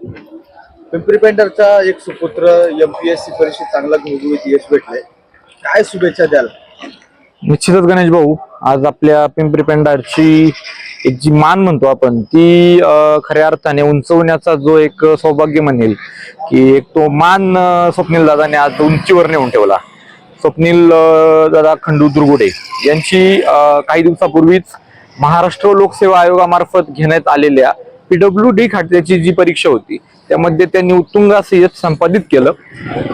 पिंपरी पेंटरचा एक सुपुत्र एमपीएससी परीक्षेत चांगला गुळगुळीत यश भेटले. काय शुभेच्छा द्याल? निश्चितच गणेश भाऊ आज आपल्या पिंपरी पेंडारची एक जी मान म्हणतो आपण ती अं, खऱ्या अर्थाने उंचवण्याचा जो एक सौभाग्य म्हणेल की एक तो मान अं, स्वप्नील दादाने आज उंचीवर नेऊन ठेवला. स्वप्नील अं, दादा खंडू दुर्गुडे यांची अं, काही दिवसापूर्वीच महाराष्ट्र लोकसेवा आयोगामार्फत घेण्यात आलेल्या पीडब्ल्यू डी खात्याची जी परीक्षा होती त्यामध्ये त्यांनी उत्तुंग असं यश संपादित केलं.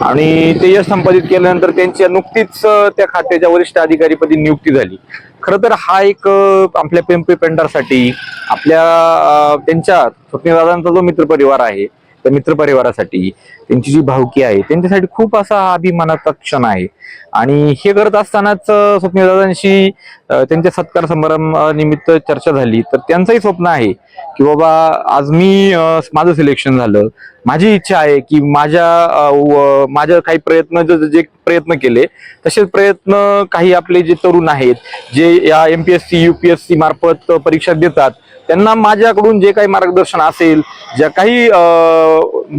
आणि ते यश संपादित केल्यानंतर त्यांच्या नुकतीच त्या खात्याच्या वरिष्ठ अधिकारीपदी नियुक्ती झाली. खरं तर हा एक आपल्या पिंपरी पेंडरसाठी आपल्या त्यांच्या स्वप्नेदादांचा जो मित्रपरिवार आहे त्या मित्रपरिवारासाठी त्यांची जी भावकी आहे त्यांच्यासाठी खूप असा अभिमानाचा क्षण आहे. आणि हे करत असतानाच स्वप्नदादांशी त्यांच्या सत्कार समारंभ निमित्त चर्चा झाली. तर त्यांचंही स्वप्न आहे की बाबा आज मी माझं सिलेक्शन झालं. माझी इच्छा आहे की माझ्या व- माझ्या काही प्रयत्न जर जे प्रयत्न केले तसेच प्रयत्न काही आपले जे तरुण आहेत जे या M P S C U P S C मार्फत परीक्षा देतात त्यांना माझ्याकडून जे काही मार्गदर्शन असेल ज्या काही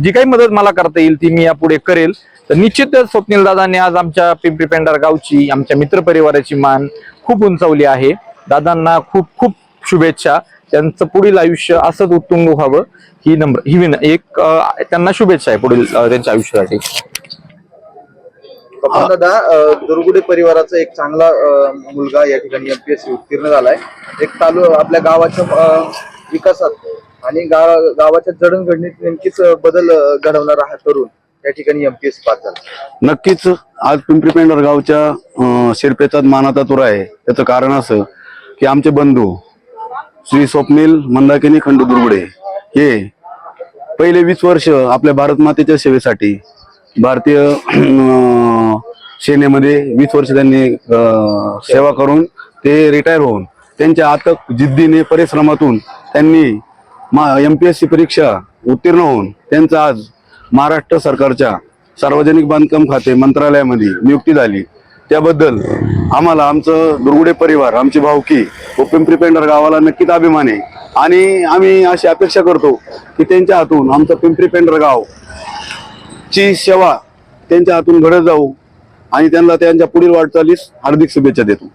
जी काही मदत मला करता येईल ती मी यापुढे करेल. तर निश्चितच स्वप्नील दादाने आज आमच्या पिंपरी पेंडार गावची आमच्या मित्रपरिवाराची मान खूप उंचावली आहे. दादांना खूप खूप शुभेच्छा. त्यांचं पुढील आयुष्य असंच उत्तुंग व्हावं ही नंबर ही विन एक त्यांना शुभेच्छा आहे पुढील त्यांच्या आयुष्यासाठी. दादा दुर्गुडे परिवाराचा एक चांगला मुलगा या ठिकाणी एमपीएससी उत्तीर्ण झालाय. एक चालू आपल्या गावाच्या विकासात आणि गाव गावाच्या जडणघडणीत नेमकीच बदल घडवणारा हा तरुण. या ठिकाणी एमपीएससी पास झाला. नक्कीच आज पिंपरी पेंढर गावच्या अं, शिरपेचात मानाचा तुरा आहे. त्याचं कारण असं की आमचे बंधू श्री स्वप्नील मंदाकिनी खंडू दुर्गुडे. हे पहिले वीस वर्ष आपल्या भारत मातेच्या सेवेसाठी भारतीय सेनेमध्ये वीस वर्ष त्यांनी सेवा करून ते रिटायर होऊन त्यांच्या आतक जिद्दीने परिश्रमातून त्यांनी मा एम पी एस सी परीक्षा उत्तीर्ण होऊन त्यांचं आज महाराष्ट्र सरकारच्या सार्वजनिक बांधकाम खाते मंत्रालयामध्ये नियुक्ती झाली. त्याबद्दल आम्हाला आमचं दुर्गुडे परिवार आमची भावकी व पिंपरी पेंढर गावाला नक्कीच अभिमान आहे. आणि आम्ही अशी अपेक्षा करतो की त्यांच्या हातून आमचं पिंपरी पेंढर गाव ची सेवा त्यांच्या हातून घडत जाऊ आणि त्यांना त्यांच्या पुढील वाटचालीस हार्दिक शुभेच्छा देतो.